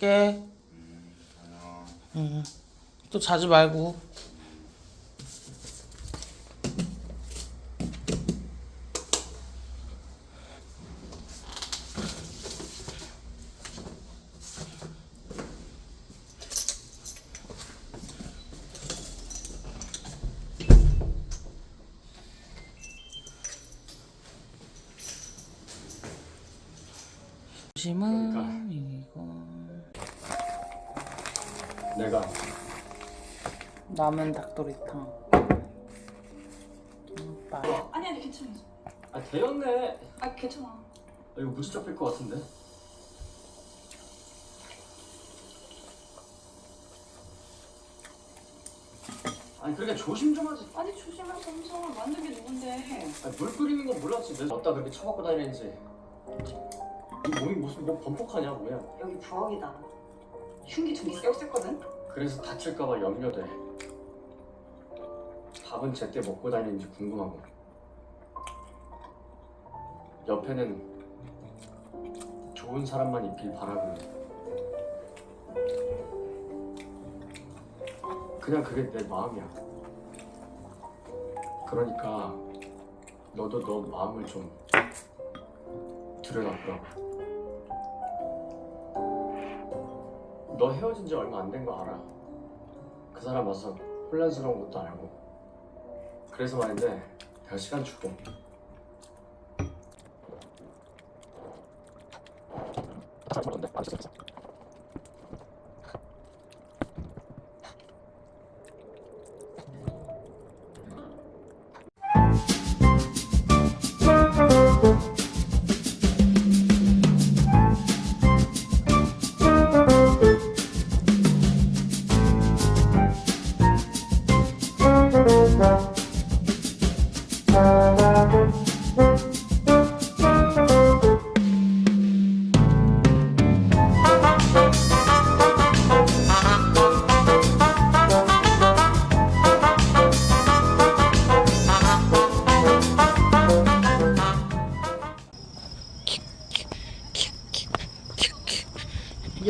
게. 응. 또 자지 말고. 잠시만 이거 내가 남은 닭도리탕. 김밥. 아니 아니 괜찮아. 아 되었네. 아 괜찮아. 아, 이거 무지 잡힐 것 같은데. 아니 그렇게 조심 좀 하지. 아니 조심해서 엄청 만든 게 누군데? 아니, 물 끓이는 건 몰랐지. 내가 어디다 그렇게 처박고 다니는지. 이 몸이 무슨 뭐 범벅하냐 뭐야. 여기 부엌이다. 흉기 좀 쎄쎄거든. 그래서 다칠까봐 염려돼. 밥은 제때 먹고 다니는지 궁금하고. 옆에는 좋은 사람만 있길 바라고. 그냥 그게 내 마음이야. 그러니까 너도 너 마음을 좀 들여다보라고. 너 헤어진 지 얼마 안 된 거 알아. 그 사람 와서 혼란스러운 것도 알고. 그래서 말인데 내가 시간 줄게.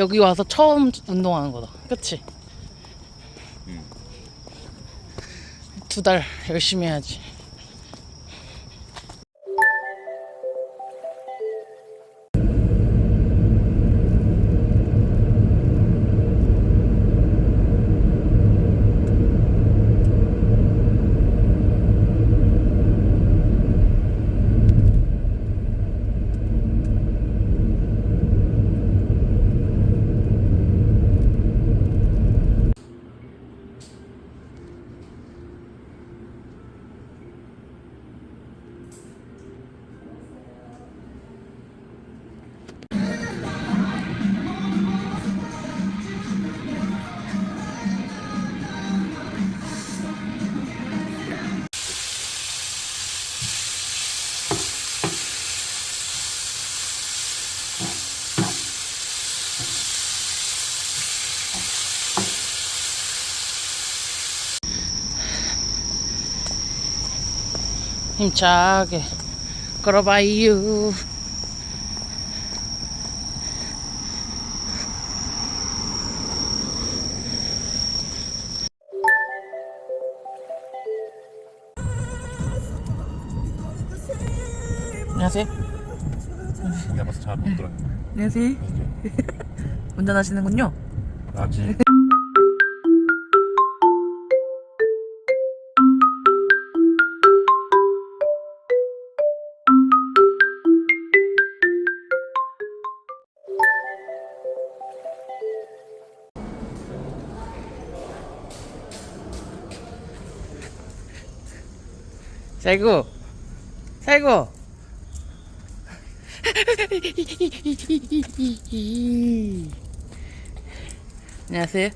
여기 와서 처음 운동하는 거다. 그치? 두달 열심히 해야지. 힘차게 걸어봐요. 안녕하세요. 내가 봐서 잘못 들어. 안녕하세요. 운전하시는군요. 나지. 살구, 살구. 안녕하세요.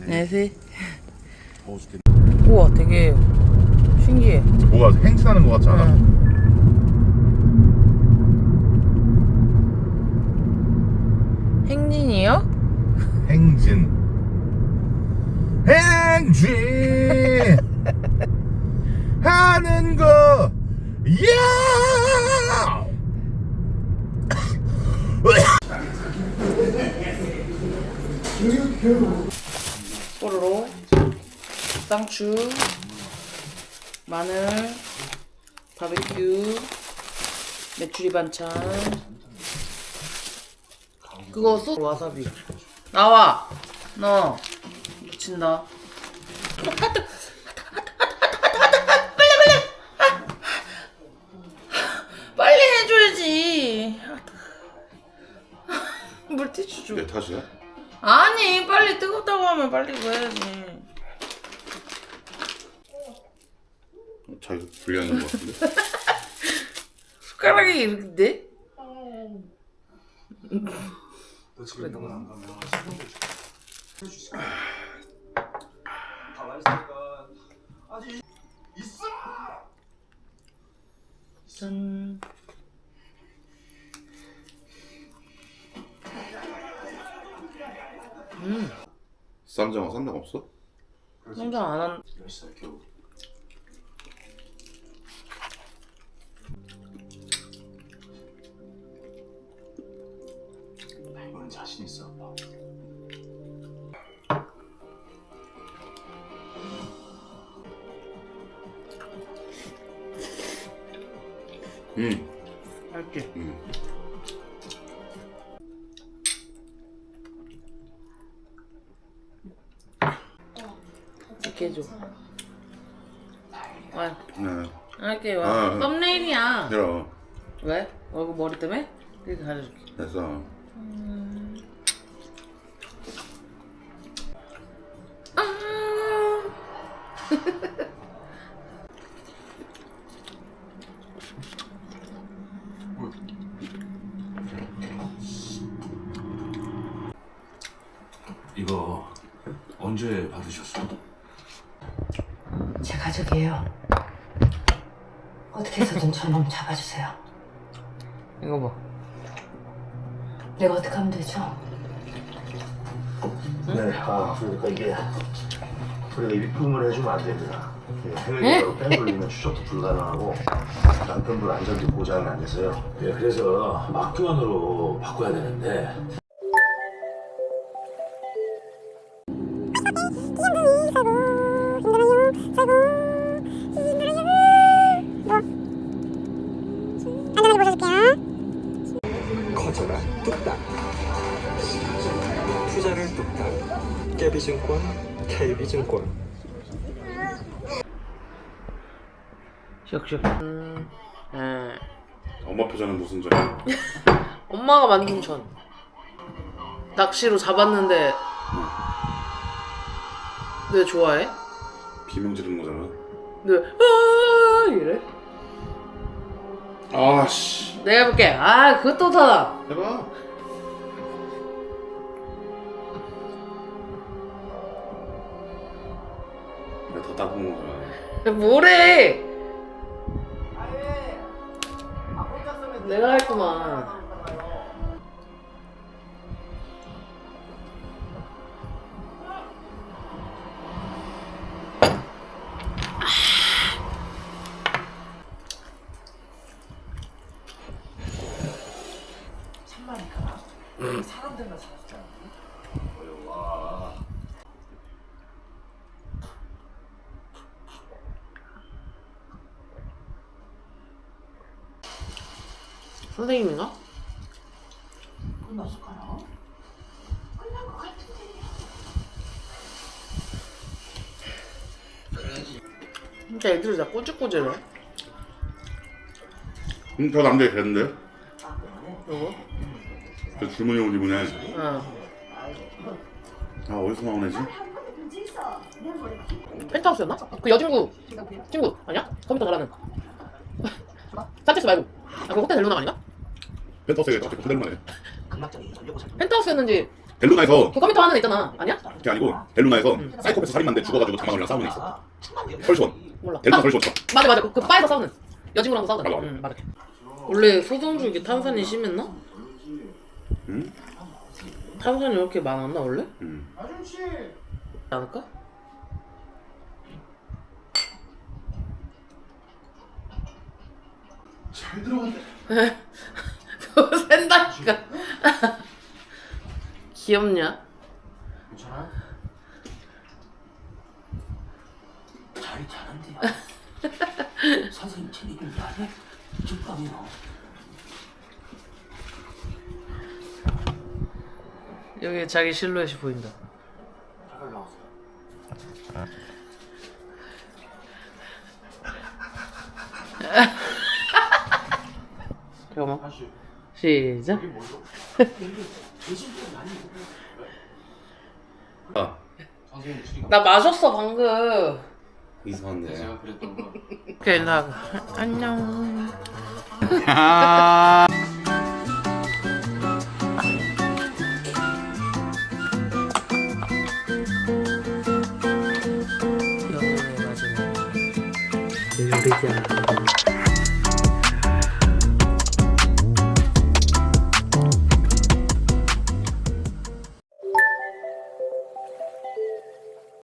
안녕하세요. 더워 죽겠네. 우와, 되게 신기해. 뭐가 행진하는 것 같지 않아? 응. 행진이요? 행진. 행진. 하는 거. 야! 뽀로로 쌍추 마늘 바베큐 메추리 반찬 그거 소 와사비 나와 너 미친다 빨리 해줘야지 물티슈 줘내 탓이야? 아니 빨리 뜨겁다고 하면 빨리 그거 해야지 자기가 불리하는 것 같은데? 숟가락이 이렇게 돼? 너 집에 있는 건안 가면 짠 쌈장어 쌈장 없어? 성장 안 한. 몇살 겨우 이거는 자신 있어 아빠 응. 할게. 응. 이렇게 해줘. 와, 네. 할게 아, 와. 아. 썸네일이야. 들어. 왜? 얼굴 머리 때문에? 이렇게 가려줄게. 됐어. 이거 언제 받으셨어? 제 가족이에요. 어떻게 해서든 저놈 잡아주세요. 이거 봐. 내가 어떻게 하면 되죠? 네, 아, 그러니까 이게 우리가 입금을 해주면 안 됩니다. 해외로 뺑 돌리면 추적도 불가능하고 남편분 안전도 보장이 안 돼서요. 예, 그래서 막교환으로 바꿔야 되는데 커져라 뚝딱 투자를 뚝딱 깨비증권 KB증권 슉슉. 음, 에. 엄마 표정은 무슨 점이야? 엄마가 만든 전. 낚시로 잡았는데. 왜 좋아해? 비명 지르는 거잖아. 왜? 아 이래? 아씨. 내가 해볼게. 아 그것도 타다. 해봐. 내가 더 따뜻한 거잖아. 뭐래? 내가 했구만. 선생님인가? 진짜 애들이 다 꼬질꼬질해. 응, 저 남자 됐는데? 누구? 저 줄무늬 옷 애. 어. 아, 어디서 나온 애지? 펜트하우스였나? 그 여친구 친구 아니야? 컴퓨터 잘하는 산체스 말고 아 그 호텔 델루나 아닌가? 펜터스에 저렇게 호텔만 해. 펜트하우스였는지 델루나에서 그 컴퓨터 하는 애 있잖아 아니야? 그게 아니고 델루나에서 사이코패스 살인마인데 죽어가지고 자막이랑 싸우는 애 있어. 설시원. 몰라 델루나 설시원 쳐. 맞아 맞아 그, 그 바에서 싸우는 여친구랑 싸우잖아 맞아, 응 맞아 원래 소성주기 탄산이 심했나? 응? 탄산이 이렇게 많았나 원래? 응. 않을까? 잘 들어간다. 그 귀엽냐? 괜찮아? 잘한대요. 선생님 체리 좀 나네. 쪽감이요. 여기 자기 실루엣이 보인다. 잠깐 나왔어. 잠깐만. 시작. 아나 마셨어 방금. 이상한데. 오케이 나 안녕. 영혼의 마지막. 되지 않아.